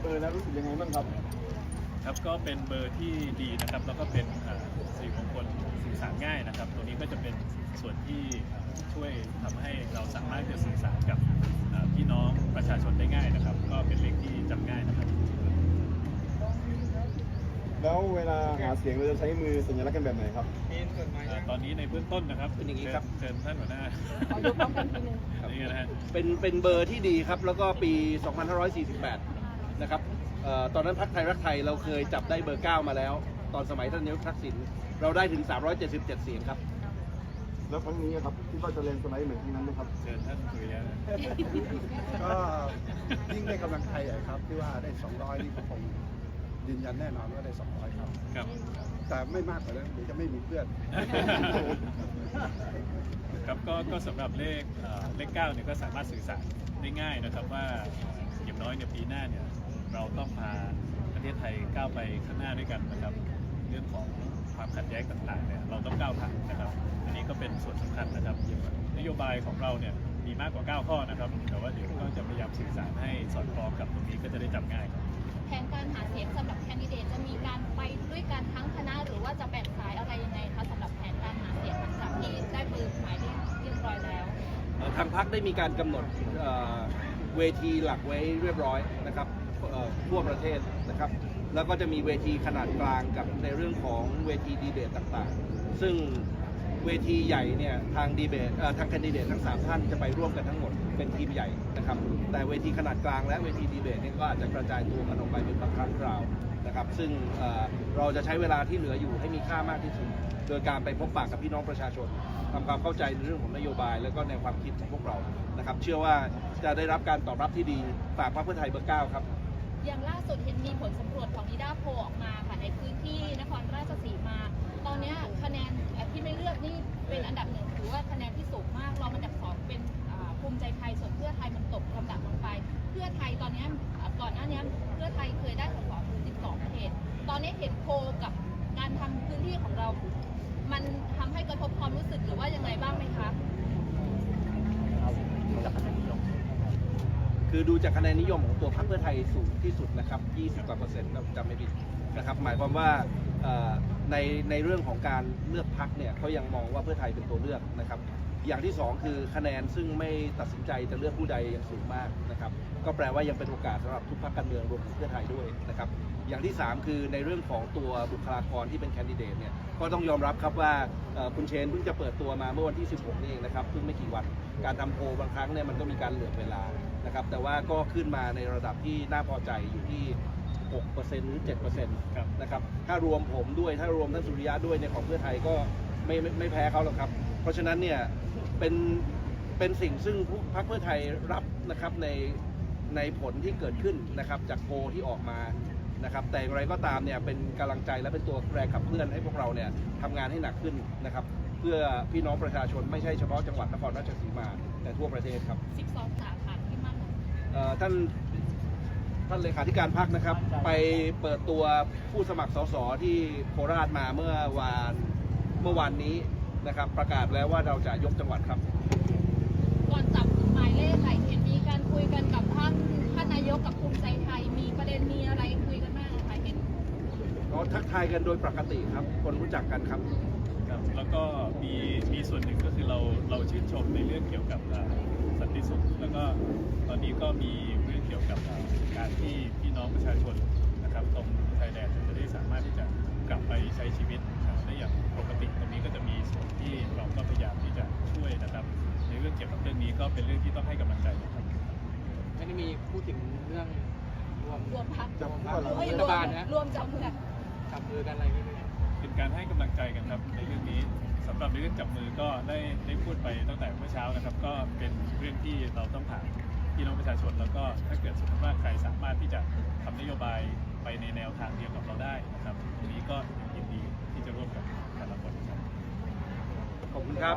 เบอร์แล้วรู้สึกยังไงบ้างครับ ครับก็เป็นเบอร์ที่ดีนะครับ แล้วก็เป็นอ่าสิริมงคลสื่อสารง่ายนะครับ ตัวนี้ก็จะเป็นส่วนที่อ่าช่วยทำให้เราสามารถจะสื่อสารกับอ่าพี่น้องประชาชนได้ง่ายนะครับ ก็เป็นเลขที่จำง่ายนะครับ แล้วเวลาหาเสียงเราจะใช้มือสัญลักษณ์กันแบบไหนครับอ่าตอนนี้ในเบื้องต้นนะครับเป็นอย่างนี้ครับเชิญเชิญท่านหัวหน้าขอยกพร้อมกันทีนึงนี่นะฮะเป็นเป็นเบอร์ที่ดีครับ แล้วก็ปี 2548 นะครับเอ่อตอนนั้นพักไทยรักไทยเราเคยจับได้เบอร์ 9 มาแล้ว ตอนสมัยท่านนายกทักษิณเราได้ถึง 377 เสียงครับ แล้วครั้งนี้ครับคิดว่าจะเลนสไลด์เหมือนครั้งนั้นไหมครับเชิญท่านสุริยะก็ยิ่งได้กำลังใจใหญ่ครับที่ว่าได้ 200 นี่ก็คงยืนยันแน่นอนว่าได้ 200 ครับ ครับ แต่ไม่มากกว่านั้นเดี๋ยวจะไม่มีเพื่อน ครับก็ก็สำหรับเลขเอ่อเลขเก้าเนี่ยก็สามารถสื่อสารได้ง่ายนะครับว่าเอ่ออย่างน้อยเนี่ยปีหน้าเนี่ย เราต้องพาประเทศไทยก้าวไปข้างหน้าด้วยกันนะครับ เรื่องของความขัดแย้งต่างๆเนี่ยเราต้องก้าวผ่านนะครับ อันนี้ก็เป็นส่วนสำคัญนะครับนโยบายของเราเนี่ยมีมากกว่า 9 ข้อนะครับ แต่ว่าเดี๋ยวก็จะพยายามสื่อสารให้สอดคล้องกับตรงนี้ก็จะได้จำง่ายครับแผนการหาเสียงสำหรับแคนดิเดตจะมีการไปด้วยกันทั้งคณะหรือว่าจะแบ่งสายอะไรยังไงคะสำหรับแผนการหาเสียงหลังจากที่ได้ปืนหมายเลขเรียบร้อยแล้วเอ่อทางพักได้มีการกำหนดเอ่อ เวทีหลักไว้เรียบร้อยนะครับทั่วประเทศนะครับแล้วก็จะมีเวทีขนาดกลางกับในเรื่องของเวทีดีเบตต่างๆ ซึ่งเวทีใหญ่เนี่ยทางดีเบตทางคนดิเดตทั้งสามท่านจะไปร่วมกันทั้งหมดเป็นทีมใหญ่นะครับแต่เวทีขนาดกลางและเวทีดีเบตเนี่ยก็อาจจะกระจายตัวกันออกไปเป็นบางครั้งคราวนะครับซึ่งเเราจะใช้เวลาที่เหลืออยู่ให้มีค่ามากที่สุด โดยการไปพบปะกับพี่น้องประชาชนทำความเข้าใจในเรื่องของนโยบาย แล้วก็ในวความคิดของพวกเรานะครับเชื่อว่า จะได้รับการตอบรับที่ดีฝากพรรคเพื่อไทยเบอร์เก้าครับ อย่างล่าสุดเห็นมีผลสำรวจของนิดาโพลออกมาค่ะในพื้นที่นครราชสีมา ตอนเนี้ยคะแนนที่ไม่เลือกนี่เป็นอันดับหนึ่งถือว่าคะแนนที่สูงมากรองอันดับสองเป็นอ่าภูมิใจไทยส่วนเพื่อไทยมันตกลำดับลงไป เพื่อไทยตอนเนี้ยอ่าก่อนหน้านี้เพื่อไทยเคยได้สสถึง12เขตตอนนี้เห็นโพลกับการทำพื้นที่ของเรา มันทำให้กระทบความรู้สึกหรือว่ายังไงบ้างไหม คือดูจากคะแนนนิยมของตัวพรรคเพื่อไทยสูงที่สุดนะครับ 20กว่าเปอร์เซ็นต์ถ้าจำไม่ผิดนะครับ หมายความว่าในในเรื่องของการเลือกพรรคเนี่ยเขายังมองว่าเพื่อไทยเป็นตัวเลือกนะครับ อย่างที่สองคือคะแนนซึ่งไม่ตัดสินใจจะเลือกผู้ใดยังสูงมากนะครับ ก็แปลว่ายังเป็นโอกาสสำหรับทุกพรรคการเมืองรวมถึงเพื่อไทยด้วยนะครับ อย่างที่ 3 คือในเรื่องของตัวบุคลากรที่เป็นแคนดิเดตเนี่ยก็ต้องยอมรับครับว่าคุณเชนเพิ่งจะเปิดตัวมาเมื่อวันที่ 16 นี่เองนะครับเพิ่งไม่กี่วันการทำโพบางครั้งเนี่ยมันก็มีการเหลื่อมเวลา นะครับแต่ว่าก็ขึ้นมาในระดับที่น่าพอใจอยู่ที่ 6%หรือ7%ครับนะครับถ้ารวมผมด้วยถ้ารวมท่านสุริยะด้วยในยของเพื่อไทยก็ไม่ไม่ไม่แพ้เขาหรอกครับ เพราะฉะนั้นเนี่ยเป็นเป็นสิ่งซึ่งพรรคเพื่อไทยรับนะครับในในผลที่เกิดขึ้นนะครับจากโพลที่ออกมานะครับแต่อย่างไรก็ตามเนี่ยเป็นกำลังใจและเป็นตัวแรงขับเคลื่อนให้พวกเราเนี่ยทำงานให้หนักขึ้นนะครับ เพื่อพี่น้องประชาชนไม่ใช่เฉพาะจังหวัดนครราชสีมาแต่ทั่วประเทศครับ 12 สาขาที่มั่นเอ่อ ท่านท่านเลขาธิการพักนะครับ ไปเปิดตัวผู้สมัครสสที่โคราชมาเมื่อวานเมื่อวานนี้นะครับ ประกาศแล้วว่าเราจะยกจังหวัดครับ ก่อนจับหมายเลขไหนเห็นมีการคุยกันกับท่านท่านนายกกับภูมิใจไทย มีประเด็นมีอะไรคุยกันบ้างคะเห็นเราทักทายกันโดยปกติครับ คนรู้จักกันครับ ครับแล้วก็มีมีส่วนหนึ่งก็คือเราเราชื่นชมในเรื่องเกี่ยวกับอ่าสันติสุขแล้วก็ต อนนี้ก็มีเรื่องเกี่ยวกับอ่าการที่พี่น้องประชาชนนะครับตรงชายแดนจะได้สามารถที่จะกลับไปใช้ชีวิตอ่าได้อย่างปกติตรงนี้ก็จะมีส่วนที่เราก็พยายามที่จะช่วยนะครับ ในเรื่องเกี่ยวกับเรื่องนี้ก็เป็นเรื่องที่ต้องให้กำลังใจนะครับไม่ได้มีพูดถึงเรื่องรวมรวมพักจับคู่กับเราเอ้ยรัฐบาลนะรวมจับมือจับมือกันอะไรไม่รู้เป็นการให้กำลังใจกันครับในเรื่องนี้สำหรับในเรื่องจับมือก็ได้ได้พูดไปตั้งแต่เมื่อเช้านะครับ ก็เป็นเรื่องที่เราต้องถาม พี่น้องประชาชน แล้วก็ถ้าเกิดสมมติว่าใครสามารถที่จะทำนโยบายไปในแนวทางเดียวกับเราได้นะครับตรงนี้ก็ยินดีที่จะร่วมกับแต่ละคนครับขอบคุณครับ